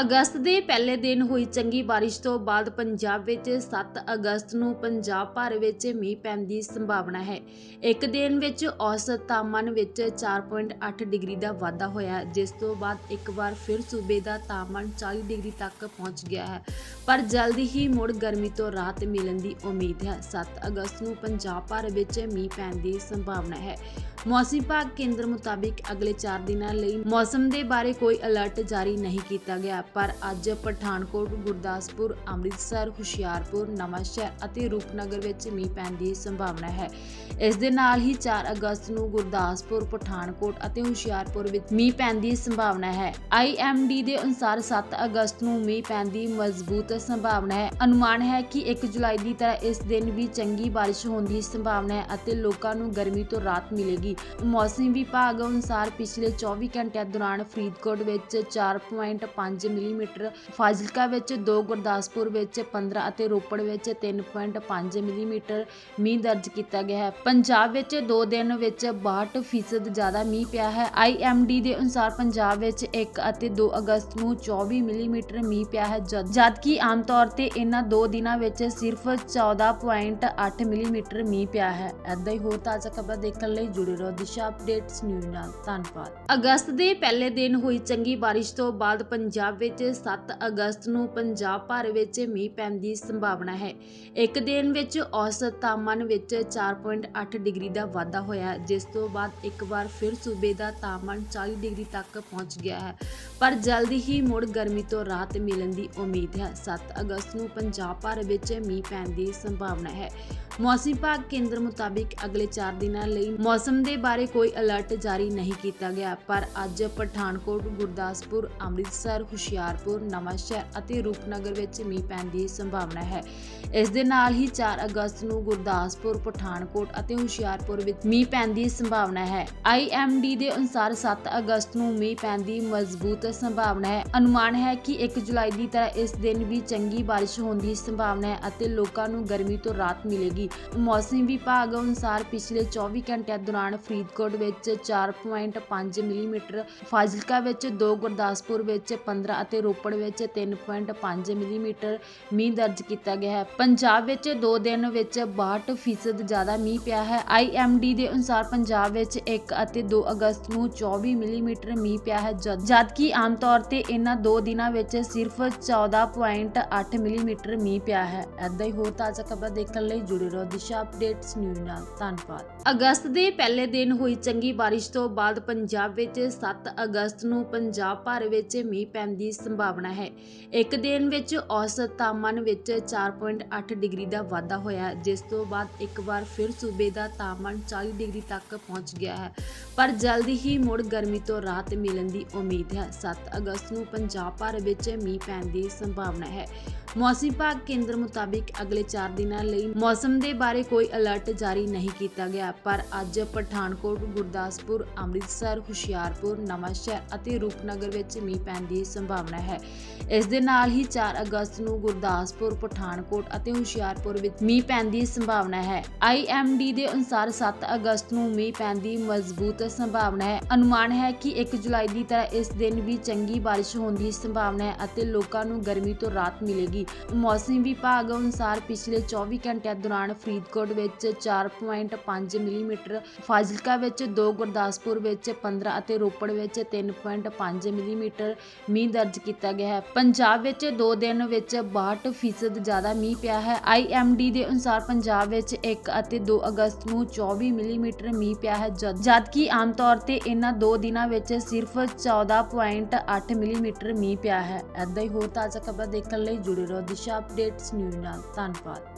ਅਗਸਤ ਦੇ ਪਹਿਲੇ ਦਿਨ ਹੋਈ ਚੰਗੀ ਬਾਰਿਸ਼ ਤੋਂ ਬਾਅਦ ਪੰਜਾਬ ਵਿੱਚ 7 ਅਗਸਤ ਨੂੰ ਪੰਜਾਬ ਭਰ ਵਿੱਚ ਮੀਂਹ ਪੈਣ ਦੀ ਸੰਭਾਵਨਾ ਹੈ। ਇੱਕ ਦਿਨ ਵਿੱਚ ਔਸਤ ਤਾਪਮਾਨ ਵਿੱਚ 4.8 ਡਿਗਰੀ ਦਾ ਵਾਧਾ ਹੋਇਆ ਹੈ, ਜਿਸ ਤੋਂ ਬਾਅਦ ਇੱਕ ਵਾਰ ਫਿਰ ਸੂਬੇ ਦਾ ਤਾਪਮਾਨ 40 ਡਿਗਰੀ ਤੱਕ ਪਹੁੰਚ ਗਿਆ ਹੈ। ਪਰ ਜਲਦੀ ਹੀ ਮੁੜ ਗਰਮੀ ਤੋਂ ਰਾਹਤ ਮਿਲਣ ਦੀ ਉਮੀਦ ਹੈ। 7 ਅਗਸਤ ਨੂੰ ਪੰਜਾਬ ਭਰ ਵਿੱਚ ਮੀਂਹ ਪੈਣ ਦੀ ਸੰਭਾਵਨਾ ਹੈ। ਮੌਸਮ ਵਿਭਾਗ ਕੇਂਦਰ ਮੁਤਾਬਿਕ ਅਗਲੇ 4 ਦਿਨਾਂ ਲਈ ਮੌਸਮ ਦੇ ਬਾਰੇ ਕੋਈ ਅਲਰਟ ਜਾਰੀ ਨਹੀਂ ਕੀਤਾ ਗਿਆ। ਪਰ ਅੱਜ ਪਠਾਨਕੋਟ, ਗੁਰਦਾਸਪੁਰ, ਅੰਮ੍ਰਿਤਸਰ, ਹੁਸ਼ਿਆਰਪੁਰ, ਨਵਾਂਸ਼ਹਿਰ ਅਤੇ ਰੂਪਨਗਰ ਵਿੱਚ ਮੀਂਹ ਪੈਣ ਦੀ ਸੰਭਾਵਨਾ ਹੈ। ਇਸ ਦੇ ਨਾਲ ਹੀ 4 ਅਗਸਤ ਨੂੰ ਗੁਰਦਾਸਪੁਰ, ਪਠਾਨਕੋਟ ਅਤੇ ਹੁਸ਼ਿਆਰਪੁਰ ਵਿੱਚ ਮੀਂਹ ਪੈਣ ਦੀ ਸੰਭਾਵਨਾ ਹੈ। IMD ਦੇ ਅਨੁਸਾਰ 7 ਅਗਸਤ ਨੂੰ ਮੀਂਹ ਪੈਣ ਦੀ ਮਜ਼ਬੂਤ ਸੰਭਾਵਨਾ ਹੈ। ਅਨੁਮਾਨ ਹੈ ਕਿ 1 ਜੁਲਾਈ ਦੀ ਤਰ੍ਹਾਂ ਇਸ ਦਿਨ ਵੀ ਚੰਗੀ ਬਾਰਿਸ਼ ਹੋਣ ਦੀ ਸੰਭਾਵਨਾ ਹੈ ਅਤੇ ਲੋਕਾਂ ਨੂੰ ਗਰਮੀ ਤੋਂ ਰਾਹਤ ਮਿਲੇਗੀ। ਮੌਸਮ ਵਿਭਾਗ ਅਨੁਸਾਰ ਪਿਛਲੇ 24 ਘੰਟਿਆਂ ਦੌਰਾਨ ਫਰੀਦਕੋਟ ਵਿੱਚ 4.5 ਮਿਲੀਮੀਟਰ, ਫਾਜ਼ਿਲਕਾ ਵਿੱਚ 2 ਗੁਰਦਾਸਪੁਰ ਵਿੱਚ 15 ਅਤੇ ਰੋਪੜ ਵਿੱਚ 3.5 ਮਿਲੀਮੀਟਰ ਮੀਂਹ ਦਰਜ ਕੀਤਾ ਗਿਆ ਹੈ। ਪੰਜਾਬ ਵਿੱਚ 2 ਦਿਨ ਵਿੱਚ 62% ਜ਼ਿਆਦਾ ਮੀਂਹ ਪਿਆ ਹੈ। IMD ਦੇ ਅਨੁਸਾਰ ਪੰਜਾਬ ਵਿੱਚ 1 ਅਤੇ 2 ਅਗਸਤ ਨੂੰ 24 ਮਿਲੀਮੀਟਰ ਮੀਂਹ ਪਿਆ ਹੈ ਜਦਕਿ ਆਮ ਤੌਰ ਤੇ ਇਹਨਾਂ ਦੋ ਦਿਨਾਂ ਵਿੱਚ ਸਿਰਫ 14.8 ਮਿਲੀਮੀਟਰ ਮੀਂਹ ਪਿਆ ਹੈ। ਐਦਾਂ ਹੀ ਹੋਰ ਤਾਜ਼ਾ ਖਬਰ ਦੇਖਣ ਲਈ ਜੁੜੇ ਰਹੋ। ਦਿਸ਼ਾ ਅਪਡੇਟਸ ਨਿਊਜ਼ ਨਾਲ। ਧੰਨਵਾਦ। ਅਗਸਤ ਦੇ ਪਹਿਲੇ ਦਿਨ ਹੋਈ ਚੰਗੀ ਬਾਰਿਸ਼ ਤੋਂ ਬਾਅਦ ਪੰਜਾਬ ਵਿੱਚ 7 ਅਗਸਤ ਨੂੰ ਪੰਜਾਬ ਭਰ ਵਿੱਚ ਮੀਂਹ ਪੈਣ ਦੀ ਸੰਭਾਵਨਾ ਹੈ। ਇੱਕ ਦਿਨ ਵਿੱਚ ਔਸਤ ਤਾਪਮਾਨ ਵਿੱਚ 4.8 ਡਿਗਰੀ ਦਾ ਵਾਧਾ ਹੋਇਆ ਹੈ, ਜਿਸ ਤੋਂ ਬਾਅਦ ਇੱਕ ਵਾਰ ਫਿਰ ਸੂਬੇ ਦਾ ਤਾਪਮਾਨ 40 ਡਿਗਰੀ ਤੱਕ ਪਹੁੰਚ ਗਿਆ ਹੈ। ਪਰ ਜਲਦੀ ਹੀ ਮੁੜ ਗਰਮੀ ਤੋਂ ਰਾਹਤ ਮਿਲਣ ਦੀ ਉਮੀਦ ਹੈ। 7 ਅਗਸਤ ਨੂੰ ਪੰਜਾਬ ਭਰ ਵਿੱਚ ਮੀਂਹ ਪੈਣ ਦੀ ਸੰਭਾਵਨਾ ਹੈ। ਮੌਸਮ ਵਿਭਾਗ ਕੇਂਦਰ ਮੁਤਾਬਿਕ ਅਗਲੇ 4 ਦਿਨਾਂ ਲਈ ਮੌਸਮ ਦੇ ਬਾਰੇ ਕੋਈ ਅਲਰਟ ਜਾਰੀ ਨਹੀਂ ਕੀਤਾ ਗਿਆ, ਪਰ ਅੱਜ ਪਠਾਨਕੋਟ, ਗੁਰਦਾਸਪੁਰ, ਅੰਮ੍ਰਿਤਸਰ, ਹੁਸ਼ਿਆਰਪੁਰ, ਨਵਾਂਸ਼ਹਿਰ ਅਤੇ ਰੂਪਨਗਰ ਵਿੱਚ ਮੀਂਹ ਪੈਣ ਦੀ ਸੰਭਾਵਨਾ ਹੈ। ਇਸ ਦੇ ਨਾਲ ਹੀ 4 ਅਗਸਤ ਨੂੰ ਗੁਰਦਾਸਪੁਰ, ਪਠਾਨਕੋਟ ਅਤੇ ਹੁਸ਼ਿਆਰਪੁਰ ਵਿੱਚ ਮੀਂਹ ਪੈਣ ਦੀ ਸੰਭਾਵਨਾ ਹੈ। IMD ਦੇ ਅਨੁਸਾਰ 7 ਅਗਸਤ ਨੂੰ ਮੀਂਹ ਪੈਣ ਦੀ ਮਜ਼ਬੂਤ ਸੰਭਾਵਨਾ ਹੈ। ਅਨੁਮਾਨ ਹੈ ਕਿ 1 ਜੁਲਾਈ ਦੀ ਤਰ੍ਹਾਂ ਇਸ ਦਿਨ ਵੀ ਚੰਗੀ ਬਾਰਿਸ਼ ਹੋਣ ਦੀ ਸੰਭਾਵਨਾ ਹੈ ਅਤੇ ਲੋਕਾਂ ਨੂੰ ਗਰਮੀ ਤੋਂ ਰਾਹਤ ਮਿਲੇਗੀ। ਮੌਸਮ ਵਿਭਾਗ ਅਨੁਸਾਰ ਪਿਛਲੇ 24 ਘੰਟਿਆਂ ਦੌਰਾਨ ਫਰੀਦਕੋਟ ਵਿੱਚ 4.5 ਮਿਲੀਮੀਟਰ, ਫਾਜ਼ਿਲਕਾ ਵਿੱਚ 2 ਗੁਰਦਾਸਪੁਰ ਵਿੱਚ 15 ਅਤੇ ਰੋਪੜ ਵਿੱਚ 3.5 ਮਿਲੀਮੀਟਰ ਮੀਂਹ ਦਰਜ ਕੀਤਾ ਗਿਆ ਹੈ। ਪੰਜਾਬ ਵਿੱਚ 2 ਦਿਨ ਵਿੱਚ 62% ਫੀਸਦ ਜ਼ਿਆਦਾ ਮੀਂਹ ਪਿਆ ਹੈ। IMD ਦੇ ਅਨੁਸਾਰ ਪੰਜਾਬ ਵਿੱਚ 1 ਅਤੇ 2 ਅਗਸਤ ਨੂੰ 24 ਮਿਲੀਮੀਟਰ ਮੀਂਹ ਪਿਆ ਹੈ। ਜਦ- ਜਦਕਿ ਆਮ ਤੌਰ ਤੇ ਇਹਨਾਂ ਦੋ ਦਿਨਾਂ ਵਿੱਚ ਸਿਰਫ 14.8 ਮਿਲੀਮੀਟਰ ਮੀਂਹ ਪਿਆ ਹੈ। ਐਦਾਂ ਹੀ ਹੋਰ ਤਾਜ਼ਾ ਖਬਰ ਦੇਖਣ ਲਈ ਜੁੜੇ ਰਹੋ ਦਿਸ਼ਾ ਅਪਡੇਟਸ ਨਿਊਜ਼ ਨਾਲ ਧੰਨਵਾਦ। ਅਗਸਤ ਦੇ ਪਹਿਲੇ ਦਿਨ ਹੋਈ ਚੰਗੀ ਬਾਰਿਸ਼ ਤੋਂ ਬਾਅਦ ਪੰਜਾਬ ਵਿੱਚ 7 ਅਗਸਤ ਨੂੰ ਪੰਜਾਬ ਭਰ ਵਿੱਚ ਮੀਂਹ ਪੈਣ ਦੀ ਸੰਭਾਵਨਾ ਹੈ। ਇੱਕ ਦਿਨ ਵਿੱਚ ਔਸਤ ਤਾਪਮਾਨ ਵਿੱਚ 4.8 ਡਿਗਰੀ ਦਾ ਵਾਧਾ ਹੋਇਆ ਹੈ, ਜਿਸ ਤੋਂ ਬਾਅਦ ਇੱਕ ਵਾਰ ਫਿਰ ਸੂਬੇ ਦਾ ਤਾਪਮਾਨ 40 ਡਿਗਰੀ ਤੱਕ ਪਹੁੰਚ ਗਿਆ ਹੈ। ਪਰ ਜਲਦੀ ਹੀ ਮੁੜ ਗਰਮੀ ਤੋਂ ਰਾਹਤ ਮਿਲਣ ਦੀ ਉਮੀਦ ਹੈ। 7 ਅਗਸਤ ਨੂੰ ਪੰਜਾਬ ਭਰ ਵਿੱਚ ਮੀਂਹ ਪੈਣ ਦੀ ਸੰਭਾਵਨਾ ਹੈ। ਮੌਸਮ ਵਿਭਾਗ ਕੇਂਦਰ ਮੁਤਾਬਿਕ ਅਗਲੇ 4 ਦਿਨਾਂ ਲਈ ਮੌਸਮ ਦੇ ਬਾਰੇ ਕੋਈ ਅਲਰਟ ਜਾਰੀ ਨਹੀਂ ਕੀਤਾ ਗਿਆ, ਪਰ ਅੱਜ ਪਠਾਨਕੋਟ, ਗੁਰਦਾਸਪੁਰ, ਅੰਮ੍ਰਿਤਸਰ, ਹੁਸ਼ਿਆਰਪੁਰ, ਨਵਾਂਸ਼ਹਿਰ ਅਤੇ ਰੂਪਨਗਰ ਵਿੱਚ ਮੀਂਹ ਪੈਣ ਦੀ ਸੰਭਾਵਨਾ ਹੈ। ਇਸ ਦੇ ਨਾਲ ਹੀ 4 ਅਗਸਤ ਨੂੰ ਗੁਰਦਾਸਪੁਰ, ਪਠਾਨਕੋਟ ਅਤੇ ਹੁਸ਼ਿਆਰਪੁਰ ਵਿੱਚ ਮੀਂਹ ਪੈਣ ਦੀ ਸੰਭਾਵਨਾ ਹੈ। IMD ਦੇ ਅਨੁਸਾਰ 7 ਅਗਸਤ ਨੂੰ ਮੀਂਹ ਪੈਣ ਦੀ ਮਜ਼ਬੂਤ ਸੰਭਾਵਨਾ ਹੈ। ਅਨੁਮਾਨ ਹੈ ਕਿ 1 ਜੁਲਾਈ ਦੀ ਤਰ੍ਹਾਂ ਇਸ ਦਿਨ ਵੀ ਚੰਗੀ ਬਾਰਿਸ਼ ਹੋਣ ਦੀ ਸੰਭਾਵਨਾ ਹੈ ਅਤੇ ਲੋਕਾਂ ਨੂੰ ਗਰਮੀ ਤੋਂ ਰਾਹਤ ਮਿਲੇਗੀ। ਮੌਸਮ ਵਿਭਾਗ ਅਨੁਸਾਰ ਪਿਛਲੇ 24 ਘੰਟਿਆਂ ਦੌਰਾਨ ਫਰੀਦਕੋਟ ਵਿੱਚ 4.5 ਮਿਲੀਮੀਟਰ, ਫਾਜ਼ਿਲਕਾ ਵਿੱਚ 2 ਗੁਰਦਾਸਪੁਰ ਵਿੱਚ 15 ਅਤੇ ਰੋਪੜ ਵਿੱਚ 3.5 ਮਿਲੀਮੀਟਰ ਮੀਂਹ ਦਰਜ ਕੀਤਾ ਗਿਆ ਹੈ। ਪੰਜਾਬ ਵਿੱਚ 2 ਦਿਨ ਵਿੱਚ 62% ਫੀਸਦ ਜ਼ਿਆਦਾ ਮੀਂਹ ਪਿਆ ਹੈ। IMD ਦੇ ਅਨੁਸਾਰ ਪੰਜਾਬ ਵਿੱਚ 1 ਅਤੇ 2 ਅਗਸਤ ਨੂੰ 24 ਮਿਲੀਮੀਟਰ ਮੀਂਹ ਪਿਆ ਹੈ, ਜਦ- ਜਦਕਿ ਆਮ ਤੌਰ ਤੇ ਇਹਨਾਂ ਦੋ ਦਿਨਾਂ ਵਿੱਚ ਸਿਰਫ 14.8 ਮਿਲੀਮੀਟਰ ਮੀਂਹ ਪਿਆ ਹੈ। ਐਦਾਂ ਹੀ ਹੋਰ ਤਾਜ਼ਾ ਖਬਰ ਦੇਖਣ ਲਈ ਜੁੜੇ ਰਹੋ ਦਿਸ਼ਾ ਅਪਡੇਟਸ ਨਿਊਜ਼ ਨਾਲ ਧੰਨਵਾਦ।